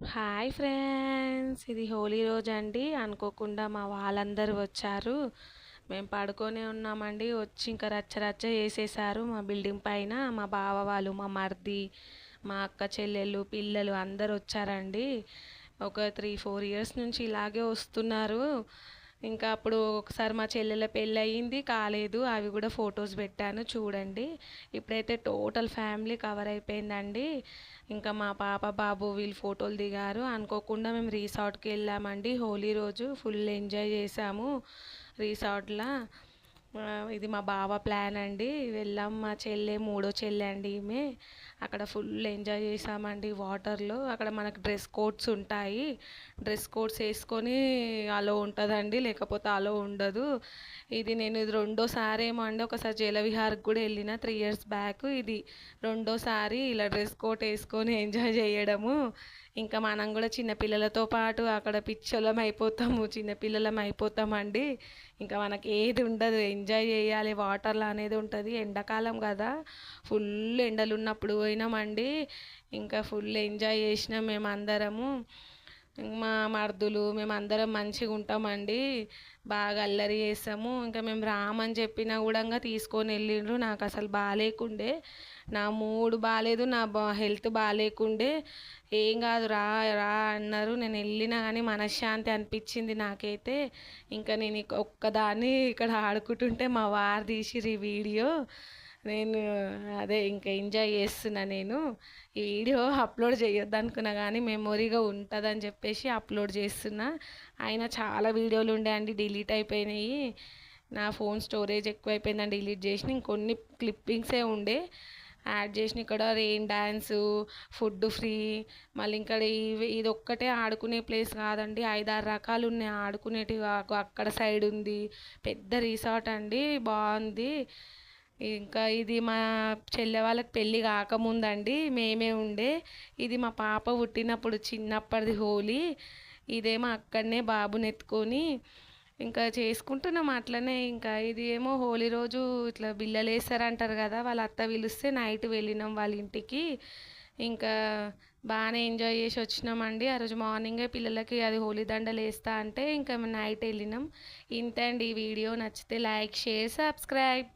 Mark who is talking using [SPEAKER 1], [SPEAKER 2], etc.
[SPEAKER 1] Hi friends. ఇది హోలీ రోజు అండి అనుకోకుండా మా వాళ్ళందరూ వచ్చారు. మేము పడుకొనే ఉన్నామండి. వచ్చి ఇంకా రచ్చ రచ్చ చేసేసారు మా బిల్డింగ్ పైన. మా బావ వాళ్ళు మా మరిది మా అక్క చెల్లెళ్ళు పిల్లలు అందరు వచ్చారండి. ఒక త్రీ ఫోర్ ఇయర్స్ నుంచి ఇలాగే వస్తున్నారు. ఇంకా అప్పుడు ఒకసారి మా చెల్లెల పెళ్ళి అయ్యింది కాలేదు. అవి కూడా ఫొటోస్ పెట్టాను చూడండి. ఇప్పుడైతే టోటల్ ఫ్యామిలీ కవర్ అయిపోయిందండి. ఇంకా మా పాప బాబు వీళ్ళు ఫోటోలు దిగారు. అనుకోకుండా మేము రిసార్ట్కి వెళ్ళామండి. హోలీ రోజు ఫుల్ ఎంజాయ్ చేసాము రిసార్ట్లో. ఇది మా బావ ప్లాన్ అండి. వెళ్ళాం మా చెల్లె మూడో చెల్లె అండి ఈమె. అక్కడ ఫుల్ ఎంజాయ్ చేసామండి వాటర్లో. అక్కడ మనకు డ్రెస్ కోడ్స్ ఉంటాయి. డ్రెస్ కోడ్స్ వేసుకొని అలో ఉంటుందండి లేకపోతే అలో ఉండదు. ఇది నేను ఇది రెండోసారి ఏమో అండి ఒకసారి జలవిహార్కి కూడా వెళ్ళిన త్రీ ఇయర్స్ బ్యాక్. ఇది రెండోసారి ఇలా డ్రెస్ కోట్ వేసుకొని ఎంజాయ్ చేయడము. ఇంకా మనం కూడా చిన్నపిల్లలతో పాటు అక్కడ పిచ్చోళ్ళం అయిపోతాము చిన్నపిల్లలం అయిపోతామండి ఇంకా మనకి ఏది ఉండదు ఎంజాయ్ చేయాలి. వాటర్లో అనేది ఉంటుంది. ఎండాకాలం కదా ఫుల్ ఎండలు ఉన్నప్పుడు పోయినామండి. ఇంకా ఫుల్ ఎంజాయ్ చేసినాం మేము అందరము మా మర్దులు మేము అందరం మంచిగా ఉంటామండి. బాగా అల్లరి చేస్తాము. ఇంకా మేము రామని చెప్పినా కూడా తీసుకొని వెళ్ళిండ్రు. నాకు అసలు బాగాలేకుండే. నా మూడ్ బాగాలేదు నా బా హెల్త్ బాగాలేకుండే. ఏం కాదు రా రా అన్నారు. నేను వెళ్ళినా కానీ మనశ్శాంతి అనిపించింది నాకైతే. ఇంకా నేను ఒక్కదాన్ని ఇక్కడ ఆడుకుంటుంటే మా వారు తీసిర్రు ఈ వీడియో. నేను అదే ఇంకా ఎంజాయ్ చేస్తున్నా నేను. ఈ వీడియో అప్లోడ్ చేయొద్దు అనుకున్నా కానీ మెమొరీగా ఉంటుందని చెప్పేసి అప్లోడ్ చేస్తున్నా. అయినా చాలా వీడియోలు ఉండే అండి డిలీట్ అయిపోయినాయి. నా ఫోన్ స్టోరేజ్ ఎక్కువైపోయిందని డిలీట్ చేసిన. ఇంకొన్ని క్లిప్పింగ్సే ఉండే. యాడ్ చేసిన ఇక్కడ రెయిన్ డ్యాన్సు ఫుడ్ ఫ్రీ మళ్ళీ ఇక్కడ ఇవి ఇది ఒక్కటే ఆడుకునే ప్లేస్ కాదండి. ఐదారు రకాలు ఉన్నాయి. ఆడుకునేటివి అక్కడ సైడ్ ఉంది. పెద్ద రిసార్ట్ అండి. బాగుంది. ఇంకా ఇది మా చెల్లె వాళ్ళకి పెళ్ళి కాకముందండి మేమే ఉండే. ఇది మా పాప పుట్టినప్పుడు చిన్నప్పటిది హోలీ. ఇదేమో అక్కడనే బాబుని ఎత్తుకొని ఇంకా చేసుకుంటున్నాం అట్లనే. ఇంకా ఇది ఏమో హోలీ రోజు ఇట్లా బిల్లలు వేస్తారంటారు కదా వాళ్ళ అత్త పిలిస్తే నైట్ వెళ్ళినాం వాళ్ళ ఇంటికి. ఇంకా బాగానే ఎంజాయ్ చేసి వచ్చినామండి. ఆ రోజు మార్నింగే పిల్లలకి అది హోలీ దండలు వేస్తా అంటే ఇంకా నైట్ వెళ్ళినాం. ఇంతే అండి ఈ వీడియో. నచ్చితే లైక్ షేర్ సబ్స్క్రైబ్.